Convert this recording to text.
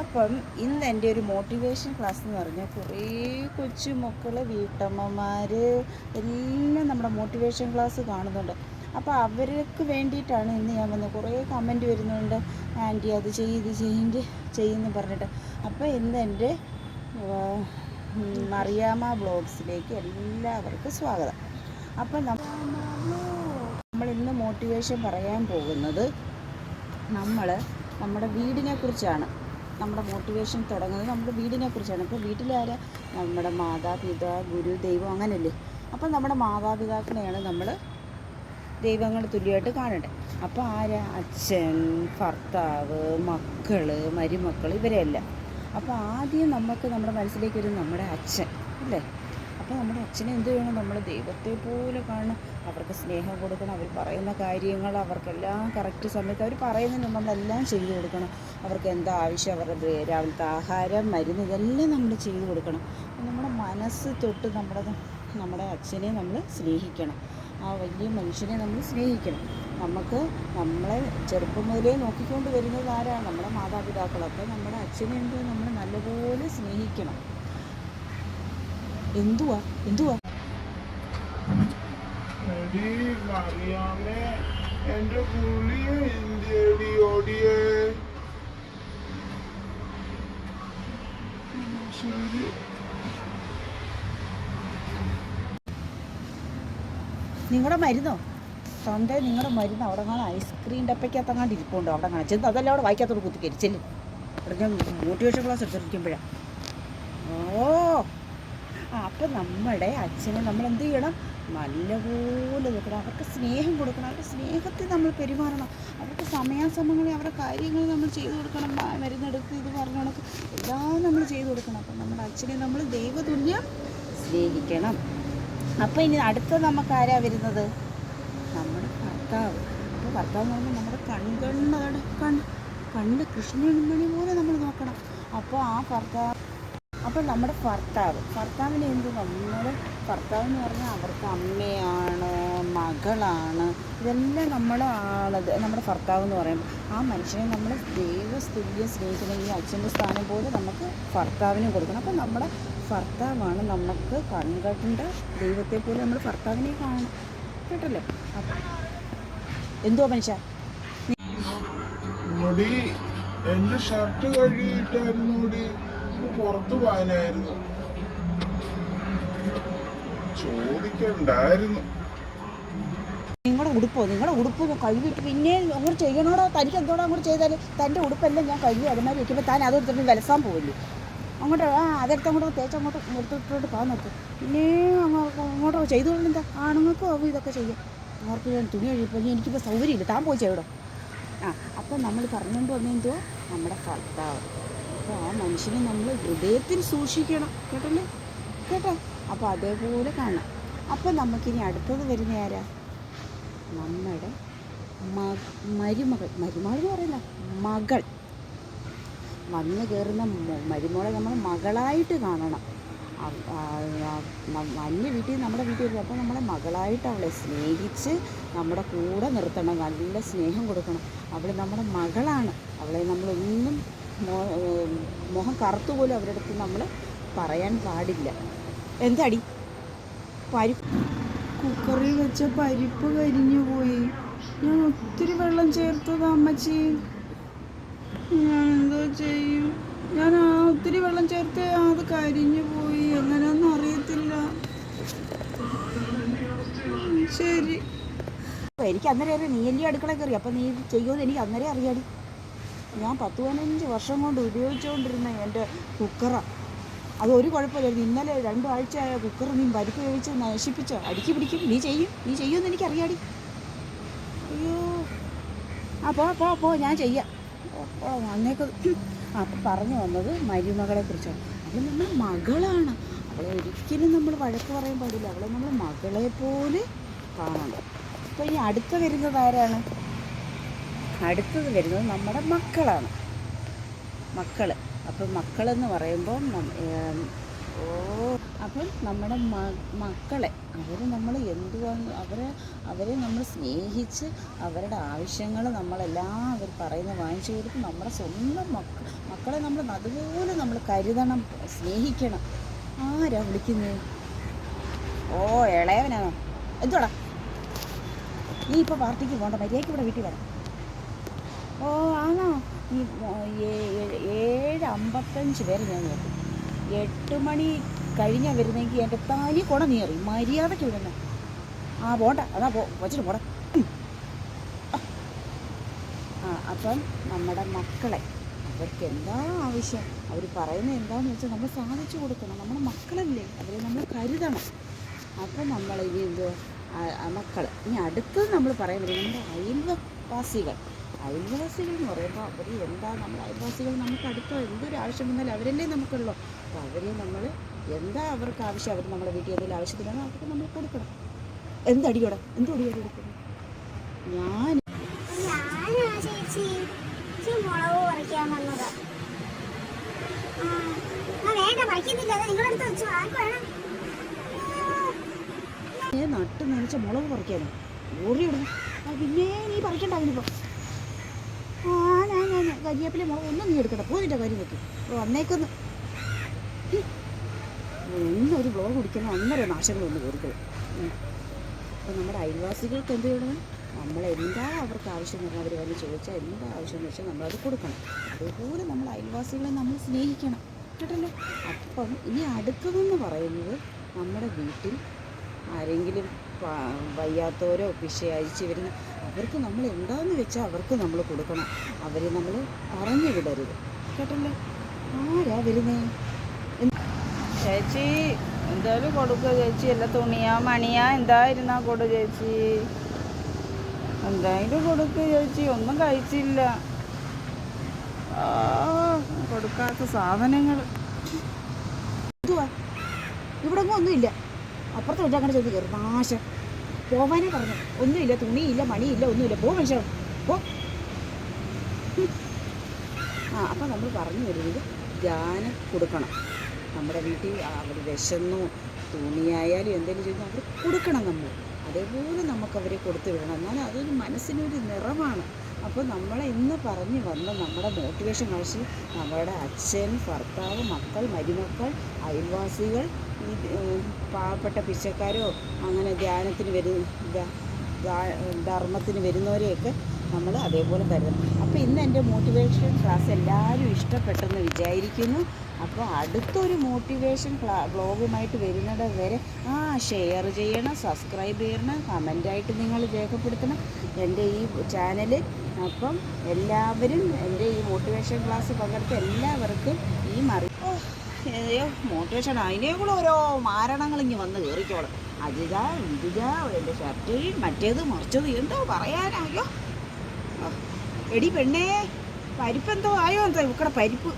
അപ്പം ഇന്ന് എന്റെ ഒരു മോട്ടിവേഷൻ ക്ലാസ് എന്ന് പറഞ്ഞാൽ കുറേ കൊച്ചു മക്കൾ വീട്ടമ്മമാർ എല്ലാം നമ്മുടെ മോട്ടിവേഷൻ ക്ലാസ് കാണുന്നുണ്ട്. അപ്പോൾ അവർക്ക് വേണ്ടിയിട്ടാണ് ഇന്ന് ഞാൻ വന്നത് കുറേ കമന്റ് വരുന്നുണ്ട്. ആന്റി അത് ചെയ്യ് ഇത് ചെയ്യ് ചെയ്യുമെന്ന് പറഞ്ഞിട്ട്. അപ്പോൾ ഇന്ന് എന്റെ മറിയാമ ബ്ലോഗ്സിലേക്ക് എല്ലാവർക്കും സ്വാഗതം. അപ്പം നമ്മൾ ഇന്ന് മോട്ടിവേഷൻ പറയാൻ പോകുന്നത് നമ്മൾ നമ്മുടെ വീടിനെ കുറിച്ചാണ്. നമ്മുടെ മോട്ടിവേഷൻ തുടങ്ങുന്നത് നമ്മുടെ വീടിനെ കുറിച്ചാണ്. ഇപ്പോൾ വീട്ടിലാരെ നമ്മുടെ മാതാപിതാ ഗുരു ദൈവം അങ്ങനെയല്ലേ അപ്പം നമ്മുടെ മാതാപിതാക്കളെയാണ് നമ്മൾ ദൈവങ്ങൾ തുല്യമായിട്ട് കാണേണ്ടത് അപ്പോൾ ആരാ? അച്ഛൻ ഭർത്താവ് മക്കൾ മരുമക്കൾ ഇവരെല്ലാം അപ്പോൾ ആദ്യം നമുക്ക് നമ്മുടെ മനസ്സിലേക്ക് വരും നമ്മുടെ അച്ഛൻ അല്ലേ? അപ്പോൾ നമ്മുടെ അച്ഛനെ എന്ത് ചെയ്യണം? നമ്മൾ ദൈവത്തെ പോലെ കാണണം. അവർക്ക് സ്നേഹം കൊടുക്കണം. അവർ പറയുന്ന കാര്യങ്ങൾ അവർക്കെല്ലാം കറക്റ്റ് സമയത്ത് അവർ പറയുന്നതിന് നമ്മളെല്ലാം ചെയ്തു കൊടുക്കണം. അവർക്ക് എന്താ ആവശ്യം? അവരുടെ രാവിലത്തെ ആഹാരം മരുന്ന് ഇതെല്ലാം നമ്മൾ ചെയ്തു കൊടുക്കണം. നമ്മുടെ മനസ്സ് തൊട്ട് നമ്മുടെ നമ്മുടെ അച്ഛനെ നമ്മൾ സ്നേഹിക്കണം. ആ വലിയ മനുഷ്യനെ നമ്മൾ സ്നേഹിക്കണം. നമുക്ക് നമ്മളെ ചെറുപ്പം മുതലേ നോക്കിക്കൊണ്ട് വരുന്നത് ആരാണ്? നമ്മുടെ മാതാപിതാക്കളൊക്കെ നമ്മുടെ അച്ഛനെ നമ്മൾ നല്ലപോലെ സ്നേഹിക്കണം. എന്തുവാ? എന്തുവാ? എടി മറിയാമേ എന്റെ പുള്ളിയെ ഇന്ത്യടി ഓടിയേ. ശരി. നിങ്ങളുടെ മരുന്നോ? തൊണ്ട നിങ്ങളുടെ മരുന്ന് അവിടെ കാണാൻ ഐസ്ക്രീം ഡപ്പയ്ക്കകത്ത് അങ്ങാണ്ട് ഇരിപ്പുണ്ടോ അവിടെ കാണാൻ ചെന്ന് അതെല്ലാം അവിടെ വായിക്കാത്തോട് കുത്തിക്കരി ചെല്ലും. അവിടെ ഞാൻ മോട്ടിവേഷൻ ക്ലാസ് എടുത്തിരിക്കുമ്പോഴാണ് ഓ അപ്പം നമ്മുടെ അച്ഛനെ നമ്മൾ എന്ത് ചെയ്യണം? നല്ലപോലെ നോക്കണം. അവർക്ക് സ്നേഹം കൊടുക്കണം. അവരുടെ സ്നേഹത്തിൽ നമ്മൾ പെരുമാറണം. അവർക്ക് സമയാസമയങ്ങളിൽ അവരുടെ കാര്യങ്ങൾ നമ്മൾ ചെയ്തു കൊടുക്കണം. മരുന്നെടുത്ത് ഇത് പറഞ്ഞ കണക്ക് എല്ലാം നമ്മൾ ചെയ്തു കൊടുക്കണം. അപ്പം നമ്മുടെ അച്ഛനെ നമ്മൾ ദൈവതുല്യം സ്നേഹിക്കണം. അപ്പോൾ ഇനി അടുത്ത നമുക്ക് ആരാ വരുന്നത്? നമ്മുടെ ഭർത്താവ്. അപ്പോൾ ഭർത്താവ് എന്ന് പറഞ്ഞാൽ നമ്മുടെ കൺകണ്ണ് കൺ കണ്ണ് കൃഷ്ണമണി പോലെ നമ്മൾ നോക്കണം. അപ്പോൾ ആ ഭർത്താവ് അപ്പോൾ നമ്മുടെ ഭർത്താവ്. ഭർത്താവിനെ എന്ത് നമ്മൾ ഭർത്താവ് എന്ന് പറഞ്ഞാൽ അവർക്ക് അമ്മയാണ് മകളാണ്. ഇതെല്ലാം നമ്മളാണത് നമ്മുടെ ഭർത്താവ് എന്ന് പറയുമ്പോൾ ആ മനുഷ്യനെ നമ്മൾ ദൈവസ്തുല്യം സ്നേഹിക്കണമെങ്കിൽ അച്ഛന്റെ സ്ഥാനം പോലെ നമുക്ക് ഭർത്താവിനും കൊടുക്കണം. അപ്പോൾ നമ്മുടെ ഭർത്താവാണ് നമുക്ക് കൺകണ്ട ദൈവത്തെ പോലെ നമ്മൾ ഭർത്താവിനെ കാണണം കേട്ടല്ലോ? എന്തോ മനുഷ്യ? എന്റെ ഷർട്ട് കഴുകിയിട്ടായിരുന്നു പുറത്തു പോകാനായിരുന്നു. ചോദിക്കണ്ടായിരുന്നു. നിങ്ങളുടെ ഉടുപ്പോ? നിങ്ങളുടെ ഉടുപ്പ് കഴുകിയിട്ട് പിന്നെ അങ്ങോട്ട് ചെയ്യണോടോ? തനിക്ക് എന്തോടോ അങ്ങോട്ട് ചെയ്താൽ തന്റെ ഉടുപ്പെല്ലാം ഞാൻ കഴുകി അതുമാതിരി വെക്കുമ്പോൾ താൻ അതെടുത്തിട്ട് വിലസാൻ പോവില്ലേ? അങ്ങോട്ട് ആ അതെടുത്ത് അങ്ങോട്ട് തേച്ച് അങ്ങോട്ട് എടുത്തിട്ടോട്ട് പോകാൻ നോക്കും പിന്നെ അങ്ങ് അങ്ങോട്ട് ചെയ്തു എന്താ? ആണുങ്ങൾക്കും ആവും ഇതൊക്കെ ചെയ്യാം. അവർക്ക് ഞാൻ തുണി കഴിയുമ്പോൾ എനിക്കിപ്പോൾ സൗകര്യമില്ല. താൻ പോയി ചെയ്യടോ. ആ അപ്പം നമ്മൾ പറഞ്ഞുകൊണ്ട് വന്നെന്തോ നമ്മുടെ ഭർത്താവ്. അപ്പോൾ ആ മനുഷ്യനെ നമ്മൾ ഹൃദയത്തിൽ സൂക്ഷിക്കണം. കേട്ടല്ലേ? കേട്ടോ? അപ്പോൾ അതേപോലെ കാണാം. അപ്പോൾ നമുക്കിനി അടുത്തത് വരുന്ന ആരാ? നമ്മുടെ മരുമകൾ. മരുമകൾ എന്ന് പറയുന്ന മകൾ. വന്നു കയറുന്ന മരുമകളെ നമ്മൾ മകളായിട്ട് കാണണം. വന്യ വീട്ടിൽ നമ്മുടെ വീട്ടിൽ വരുന്നത് അപ്പോൾ നമ്മളെ മകളായിട്ട് അവളെ സ്നേഹിച്ച് നമ്മുടെ കൂടെ നിർത്തണം. നല്ല സ്നേഹം കൊടുക്കണം. അവൾ നമ്മുടെ മകളാണ്. അവളെ നമ്മളൊന്നും മോ- കറുത്തു പോലും അവരുടെ അടുത്ത് നമ്മൾ പറയാൻ പാടില്ല. എന്താടി? പരിപ്പ്. കുക്കറിൽ വെച്ച പരിപ്പ് കരിഞ്ഞു പോയി. ഞാൻ ഒത്തിരി വെള്ളം ചേർത്തത് അമ്മച്ചി. ഞാൻ എന്തോ ചെയ്യും? ഞാൻ ആ ഒത്തിരി വെള്ളം ചേർത്ത് അത് കരിഞ്ഞു പോയി. എങ്ങനെയൊന്നും അറിയത്തില്ല. ശരി. എനിക്ക് അന്നേരം അറിയാം. നീ എല്ലാം അടുക്കള കയറി അപ്പം നീ ചെയ്യുമെന്ന് എനിക്ക് അന്നേരം അറിയാടി. ഞാൻ പത്ത് പതിനഞ്ച് വർഷം കൊണ്ട് ഉപയോഗിച്ചുകൊണ്ടിരുന്ന എന്റെ കുക്കറാണ് അത് ഒരു കുഴപ്പമില്ലായിരുന്നു. ഇന്നലെ രണ്ടാഴ്ച ആയ കുക്കർ നീ പരിപ്പ് ഉപയോഗിച്ച് നശിപ്പിച്ചോ അടുക്കി പിടിക്കും. നീ ചെയ്യും. നീ ചെയ്യുമെന്ന് എനിക്കറിയാടി. അയ്യോ. ആ പോ പോ പോ. ഞാൻ ചെയ്യാം. അന്നേക്ക് അപ്പം പറഞ്ഞു വന്നത് മരുമകളെ കുറിച്ചാണ്. അവൾ നമ്മുടെ മകളാണ്. അവളെ ഒരിക്കലും നമ്മൾ വഴക്ക് പറയാൻ പാടില്ല. അവളെ നമ്മൾ മകളെ പോലെ കാണണം. അപ്പോൾ ഇനി അടുത്ത വരുന്നത് ആരാണ്? അടുത്തത് വരുന്നത് നമ്മുടെ മക്കളാണ്. മക്കൾ അപ്പം മക്കളെന്ന് പറയുമ്പോൾ ഓ അപ്പം നമ്മുടെ മക്കളെ. അവർ നമ്മൾ എന്തുവാണ് അവരെ അവരെ നമ്മൾ സ്നേഹിച്ച് അവരുടെ ആവശ്യങ്ങൾ നമ്മളെല്ലാം അവർ പറയുന്നത് വാങ്ങിച്ചു കൊടുത്ത് നമ്മുടെ സ്വന്തം മക്ക മക്കളെ നമ്മൾ അതുപോലെ നമ്മൾ കരുതണം സ്നേഹിക്കണം. ആരാ വിളിക്കുന്നത് ഓ ഇളയവനാണോ? എന്തുവാടാ? നീ ഇപ്പോൾ പാർട്ടിക്ക് പോകണ്ട മര്യാദയ്ക്ക് ഇവിടെ വീട്ടിൽ വരാം. ഓ ആണോ? ഈ ഏഴ് അമ്പത്തഞ്ച് പേര് ഞാൻ നോക്കും എട്ട് മണി കഴിഞ്ഞാൽ വരുന്നെങ്കിൽ എന്റെ താലി കുട നീ അറിയും മര്യാദയ്ക്ക് വിടുന്ന ആ പോട്ടെ അതാ പോ വച്ചിട്ട് പോടാ. ആ അപ്പം നമ്മുടെ മക്കളെ അവർക്ക് എന്താ ആവശ്യം? അവർ പറയുന്നത് എന്താണെന്ന് വെച്ചാൽ നമ്മൾ സാധിച്ചു കൊടുക്കണം. നമ്മുടെ മക്കളല്ലേ. അവരെ നമ്മൾ കരുതണം. അപ്പം നമ്മൾ ഇനി എന്തോ മക്കൾ ഇനി അടുത്തത് നമ്മൾ പറയുന്നത് നമ്മുടെ അയൽവാസികൾ അയൽവാസികൾ എന്ന് പറയുമ്പോൾ അവർ എന്താ നമ്മൾ അയൽവാസികൾ നമുക്ക് അടുത്ത എന്തൊരു ആവശ്യം വന്നാലും അവരല്ലേ നമുക്കുള്ളൂ. അപ്പോൾ അവരെ നമ്മൾ എന്താ അവർക്ക് ആവശ്യം? അവർ നമ്മുടെ വീട്ടിൽ എന്തെങ്കിലും ആവശ്യത്തിനാണോ അവർക്ക് നമ്മൾ കൊടുക്കണം. എന്തടിയോടെ എന്തടിയോടെ കൊടുക്കണം ഞാൻ നട്ട് നനച്ച മുളക് പറിക്കാനോ? ആ പിന്നെ നീ പറിക്കണ്ട അതിനിപ്പോൾ ഞാൻ കരിയേപ്പിലെ ഒന്നും നീ എടുക്കണ്ട. പോതിന്റെ കരി വെക്കും ഓ അന്നേക്കൊന്ന്. ഒരു ബ്ലോഗ് കുടിക്കുന്ന അന്നേരം നാശങ്ങളൊന്ന് കൊടുക്കും അപ്പം നമ്മുടെ അയൽവാസികൾക്ക് എന്ത് ചെയ്യണം? നമ്മൾ എന്താ അവർക്ക് ആവശ്യം പറഞ്ഞാൽ അവർ വന്ന് ചോദിച്ചാൽ എന്താ ആവശ്യം വെച്ചാൽ നമ്മളത് കൊടുക്കണം. അതുപോലെ നമ്മൾ അയൽവാസികളെ നമ്മൾ സ്നേഹിക്കണം. കേട്ടല്ലോ? അപ്പം ഇനി അടുത്തതെന്ന് പറയുന്നത് നമ്മുടെ വീട്ടിൽ ആരെങ്കിലും വയ്യാത്തവരോ പിശ അയച്ചു വരുന്ന അവർക്ക് നമ്മൾ എന്താന്ന് വെച്ചാൽ അവർക്ക് നമ്മൾ കൊടുക്കണം. അവരെ നമ്മൾ പറഞ്ഞു വിടരുത്. കേട്ടല്ലേ? ആരാ വരുന്നേ? ചേച്ചി എന്തായാലും കൊടുക്കുക ചേച്ചി. അല്ല തുണിയാ മണിയാ. എന്തായിരുന്നാ കൊടു ചേച്ചി. എന്തായാലും കൊടുക്കുക ചേച്ചി. ഒന്നും കഴിച്ചില്ല. ആ കൊടുക്കാത്ത സാധനങ്ങൾ. എന്തുവാ? ഇവിടെ ഒന്നും ഒന്നുമില്ല. അപ്പുറത്തെ വെച്ചാൽ അങ്ങനെ ചോദിക്കരുത് കയറി നാശം. പോവാനേ പറഞ്ഞു ഒന്നുമില്ല തുണിയില്ല മണിയില്ല ഒന്നുമില്ല. പോ മനുഷ്യൻ പോ. ആ അപ്പം നമ്മൾ പറഞ്ഞു വരുന്നത് ധ്യാനം കൊടുക്കണം. നമ്മുടെ വീട്ടിൽ അവർ വിശന്നു തുണിയായാലും എന്തെങ്കിലും ചെയ്തു അവർ കൊടുക്കണം നമ്മൾ. അതേപോലെ നമുക്കവരെ കൊടുത്തു വിടണം. എന്നാൽ അതൊരു മനസ്സിനൊരു നിറമാണ് അപ്പോൾ നമ്മൾ ഇന്ന് പറഞ്ഞു വന്ന നമ്മുടെ മോട്ടിവേഷൻ ക്ലാസ്സിൽ നമ്മുടെ അച്ഛൻ ഭർത്താവ് മക്കൾ മരുമക്കൾ അയൽവാസികൾ ഈ പാവപ്പെട്ട പിച്ചക്കാരോ അങ്ങനെ ധ്യാനത്തിന് വരുന്ന ധർമ്മത്തിന് വരുന്നവരെയൊക്കെ നമ്മൾ അതേപോലെ കരുതണം അപ്പോൾ ഇന്ന് എന്റെ മോട്ടിവേഷൻ ക്ലാസ് എല്ലാവരും ഇഷ്ടപ്പെട്ടെന്ന് വിചാരിക്കുന്നു. അപ്പോൾ അടുത്തൊരു മോട്ടിവേഷൻ ക്ലാ ബ്ലോഗുമായിട്ട് വരുന്നത് വരെ ആ ഷെയർ ചെയ്യണം സബ്സ്ക്രൈബ് ചെയ്യണം കമന്റായിട്ട് നിങ്ങൾ രേഖപ്പെടുത്തണം. എന്റെ ഈ ചാനൽ അപ്പം എല്ലാവരും എന്റെ ഈ മോട്ടിവേഷൻ ക്ലാസ് പങ്കെടുത്ത എല്ലാവർക്കും ഈ മറി അയ്യോ മോട്ടിവേഷൻ അതിനെ കൂടെ ഓരോ മാരണങ്ങൾ ഇങ്ങ് വന്ന് കയറിക്കോളും അതിതാ ഇതിതാ എന്റെ ഷർട്ട് മറ്റേത് മറിച്ചത് എന്തോ പറയാനായോ എടി പെണ്ണേ പരിപ്പെന്തോ ആയോ? എന്തോ ഇവിടെ പരിപ്പ്?